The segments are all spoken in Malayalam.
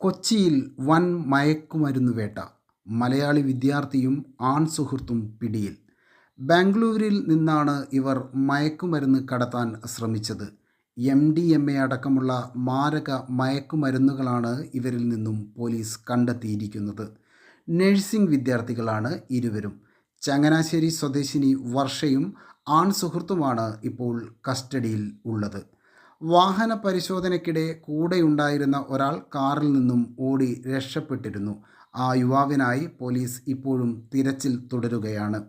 കൊച്ചിയിൽ വൻ മയക്കുമരുന്ന് വേട്ട. മലയാളി വിദ്യാർത്ഥിയും ആൺ സുഹൃത്തും പിടിയിൽ. ബാംഗ്ലൂരിൽ നിന്നാണ് ഇവർ മയക്കുമരുന്ന് കടത്താൻ ശ്രമിച്ചത്. എം ഡി എം എ അടക്കമുള്ള മാരക മയക്കുമരുന്നുകളാണ് ഇവരിൽ നിന്നും പോലീസ് കണ്ടെത്തിയിരിക്കുന്നത്. നഴ്സിംഗ് വിദ്യാർത്ഥികളാണ് ഇരുവരും. ചങ്ങനാശ്ശേരി സ്വദേശിനി വർഷയും ആൺ സുഹൃത്തുമാണ് ഇപ്പോൾ കസ്റ്റഡിയിൽ ഉള്ളത്. വാഹന പരിശോധനയ്ക്കിടെ കൂടെയുണ്ടായിരുന്ന ഒരാൾ കാറിൽ നിന്നും ഓടി രക്ഷപ്പെട്ടിരുന്നു. ആ യുവാവിനായി പോലീസ് ഇപ്പോഴും തിരച്ചിൽ തുടരുകയാണ്.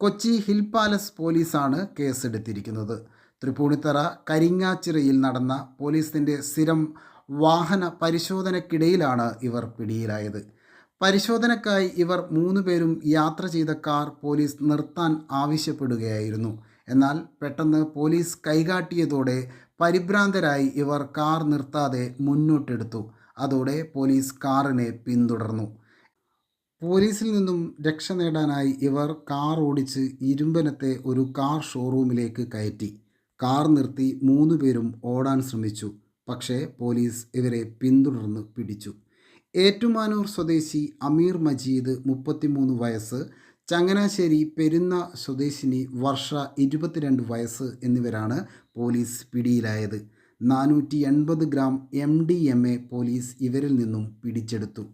കൊച്ചി ഹിൽ പാലസ് പോലീസാണ് കേസെടുത്തിരിക്കുന്നത്. തൃപ്പൂണിത്തറ കരിങ്ങാച്ചിറയിൽ നടന്ന പോലീസിന്റെ സ്ഥിരം വാഹന പരിശോധനയ്ക്കിടയിലാണ് ഇവർ പിടിയിലായത്. പരിശോധനക്കായി ഇവർ മൂന്ന് പേരും യാത്ര ചെയ്ത കാർ പോലീസ് നിർത്താൻ ആവശ്യപ്പെടുകയായിരുന്നു. എന്നാൽ പെട്ടെന്ന് പോലീസ് കൈകാട്ടിയതോടെ പരിഭ്രാന്തരായി ഇവർ കാർ നിർത്താതെ മുന്നോട്ടെടുത്തു. അതോടെ പോലീസ് കാറിനെ പിന്തുടർന്നു. പോലീസിൽ നിന്നും രക്ഷ നേടാനായി ഇവർ കാർ ഓടിച്ച് ഇരുമ്പനത്തെ ഒരു കാർ ഷോറൂമിലേക്ക് കയറ്റി. കാർ നിർത്തി മൂന്ന് പേരും ഓടാൻ ശ്രമിച്ചു. പക്ഷേ പോലീസ് ഇവരെ പിന്തുടർന്ന് പിടിച്ചു. ഏറ്റുമാനൂർ സ്വദേശി അമീർ മജീദ് മുപ്പത്തിമൂന്ന് വയസ്സ് ചങ്ങനാശ്ശേരി പെരുന്ന സ്വദേശിനി വർഷ ഇരുപത്തിരണ്ട് വയസ്സ് എന്നിവരാണ് പോലീസ് പിടിയിലായത്. നാനൂറ്റി എൺപത് gram M D M A police ഇവരിൽ നിന്നും പിടിച്ചെടുത്തു.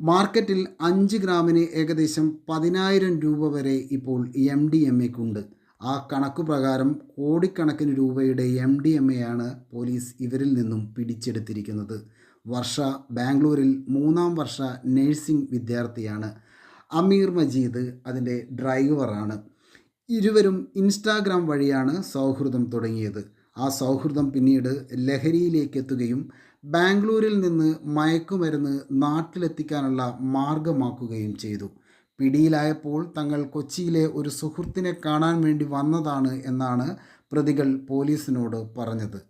മാർക്കറ്റിൽ അഞ്ച് ഗ്രാമിന് ഏകദേശം പതിനായിരം രൂപ വരെ ഇപ്പോൾ എം ഡി എം എക്കുണ്ട്. ആ കണക്ക് പ്രകാരം കോടിക്കണക്കിന് രൂപയുടെ എം ഡി എം എയാണ് പോലീസ് ഇവരിൽ നിന്നും പിടിച്ചെടുത്തിരിക്കുന്നത്. വർഷ ബാംഗ്ലൂരിൽ മൂന്നാം വർഷ നഴ്സിംഗ് വിദ്യാർത്ഥിയാണ്. അമീർ മജീദ് അതിന്റെ ഡ്രൈവറാണ്. ഇരുവരും ഇൻസ്റ്റാഗ്രാം വഴിയാണ് സൗഹൃദം തുടങ്ങിയത്. ആ സൗഹൃദം പിന്നീട് ലഹരിയിലേക്ക് എത്തുകയും ബാംഗ്ലൂരിൽ നിന്ന് മയക്കുമരുന്ന് നാട്ടിലെത്തിക്കാനുള്ള മാർഗമാക്കുകയും ചെയ്തു. പിടിയിലായപ്പോൾ തങ്ങൾ കൊച്ചിയിലെ ഒരു സുഹൃത്തിനെ കാണാൻ വേണ്ടി വന്നതാണ് എന്നാണ് പ്രതികൾ പോലീസിനോട് പറഞ്ഞത്.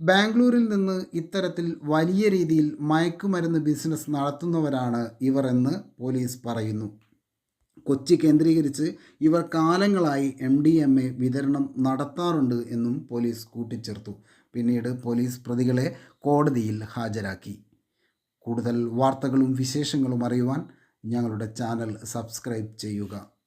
ബാംഗ്ലൂരിൽ നിന്ന് ഇത്തരത്തിൽ വലിയ രീതിയിൽ മയക്കുമരുന്ന് ബിസിനസ് നടത്തുന്നവരാണ് ഇവർ എന്ന് പോലീസ് പറയുന്നു. കൊച്ചി കേന്ദ്രീകരിച്ച് ഇവർ കാലങ്ങളായി എം ഡി എം എ വിതരണം നടത്താറുണ്ട് എന്നും പോലീസ് കൂട്ടിച്ചേർത്തു. പിന്നീട് പോലീസ് പ്രതികളെ കോടതിയിൽ ഹാജരാക്കി. കൂടുതൽ വാർത്തകളും വിശേഷങ്ങളും അറിയുവാൻ ഞങ്ങളുടെ ചാനൽ സബ്സ്ക്രൈബ് ചെയ്യുക.